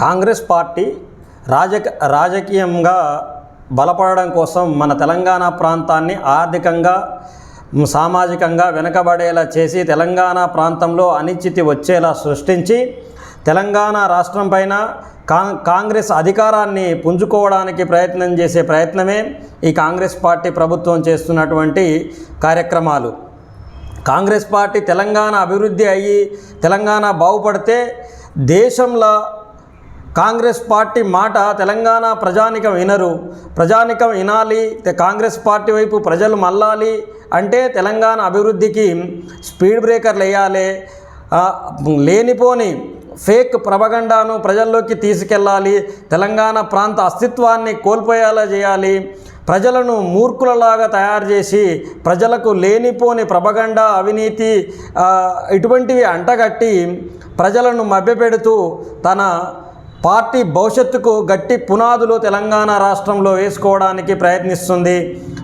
Congress party రాజక రాజకీయంగా బలపడడం కోసం మన తెలంగాణ ప్రాంతాన్ని ఆర్థికంగా సామాజికంగా వెనుకబడేలా చేసి తెలంగాణ ప్రాంతంలో అనిశ్చితి వచ్చేలా సృష్టించి తెలంగాణ రాష్ట్రం పైన కాంగ్రెస్ అధికారాన్ని పుంజుకోవడానికి ప్రయత్నం చేసే ప్రయత్నమే ఈ కాంగ్రెస్ పార్టీ ప్రభుత్వం చేస్తున్నటువంటి కార్యక్రమాలు. కాంగ్రెస్ పార్టీ తెలంగాణ అభివృద్ధి అయ్యి తెలంగాణ బాగుపడితే దేశంలో కాంగ్రెస్ పార్టీ మాట తెలంగాణ ప్రజానికం వినరు. ప్రజానికం వినాలి కాంగ్రెస్ పార్టీ వైపు ప్రజలు మళ్ళాలి అంటే తెలంగాణ అభివృద్ధికి స్పీడ్ బ్రేకర్లు వేయాలి. లేనిపోని ఫేక్ ప్రభగండాను ప్రజల్లోకి తీసుకెళ్ళాలి. తెలంగాణ ప్రాంత అస్తిత్వాన్ని కోల్పోయేలా చేయాలి. ప్రజలను మూర్ఖులలాగా తయారు చేసి ప్రజలకు లేనిపోని ప్రభగండ అవినీతి ఇటువంటివి అంటగట్టి ప్రజలను మభ్యపెడుతూ తన పార్టీ భవిష్యత్తుకు గట్టి పునాదులు తెలంగాణ రాష్ట్రంలో వేసుకోవడానికి ప్రయత్నిస్తుంది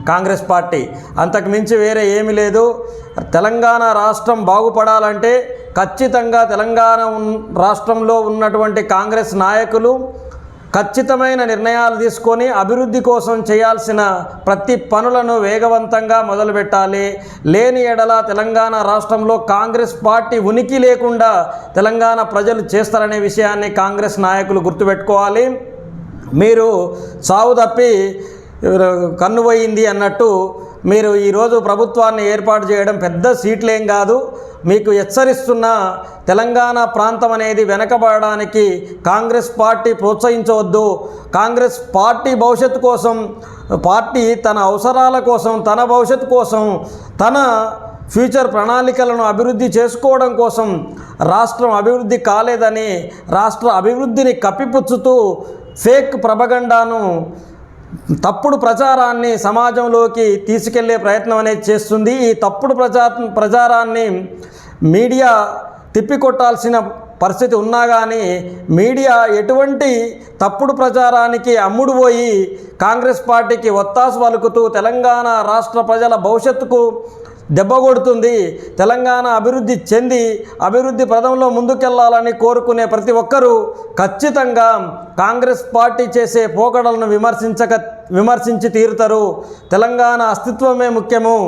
కాంగ్రెస్ పార్టీ. అంతకు మించి వేరే ఏమీ లేదు. తెలంగాణ రాష్ట్రం బాగుపడాలంటే ఖచ్చితంగా తెలంగాణ ఉన్- రాష్ట్రంలో ఉన్నటువంటి కాంగ్రెస్ నాయకులు ఖచ్చితమైన నిర్ణయాలు తీసుకొని అభివృద్ధి కోసం చేయాల్సిన ప్రతి పనులను వేగవంతంగా మొదలుపెట్టాలి. లేని ఎడల తెలంగాణ రాష్ట్రంలో కాంగ్రెస్ పార్టీ ఉనికి లేకుండా తెలంగాణ ప్రజలు చేస్తారనే విషయాన్ని కాంగ్రెస్ నాయకులు గుర్తుపెట్టుకోవాలి. మీరు చావు తప్పి కన్నుపోయింది అన్నట్టు మీరు ఈరోజు ప్రభుత్వాన్ని ఏర్పాటు చేయడం పెద్ద సీట్లేం కాదు. మీకు హెచ్చరిస్తున్న తెలంగాణ ప్రాంతం అనేది వెనకబడడానికి కాంగ్రెస్ పార్టీ ప్రోత్సహించవద్దు. కాంగ్రెస్ పార్టీ భవిష్యత్తు కోసం పార్టీ తన అవసరాల కోసం తన భవిష్యత్తు కోసం తన ఫ్యూచర్ ప్రణాళికలను అభివృద్ధి చేసుకోవడం కోసం రాష్ట్రం అభివృద్ధి కాలేదని రాష్ట్ర అభివృద్ధిని కప్పిపుచ్చుతూ ఫేక్ ప్రభగండాను తప్పుడు ప్రచారాన్ని సమాజంలోకి తీసుకెళ్ళే ప్రయత్నం అనేది చేస్తుంది. ఈ తప్పుడు ప్రచార ప్రచారాన్ని మీడియా తిప్పికొట్టాల్సిన పరిస్థితి ఉన్నా కానీ మీడియా ఎటువంటి తప్పుడు ప్రచారానికి అమ్ముడుపోయి కాంగ్రెస్ పార్టీకి ఒత్తాసు పలుకుతూ తెలంగాణ రాష్ట్ర ప్రజల భవిష్యత్తుకు దెబ్బ కొడుతుంది తెలంగాణ అభివృద్ధి చెంది అభివృద్ధి పదంలో ముందుకెళ్ళాలని కోరుకునే ప్రతి ఒక్కరూ ఖచ్చితంగా కాంగ్రెస్ పార్టీ చేసే పోకడలను విమర్శించక విమర్శించి తీరుతారు. తెలంగాణ అస్తిత్వమే ముఖ్యము.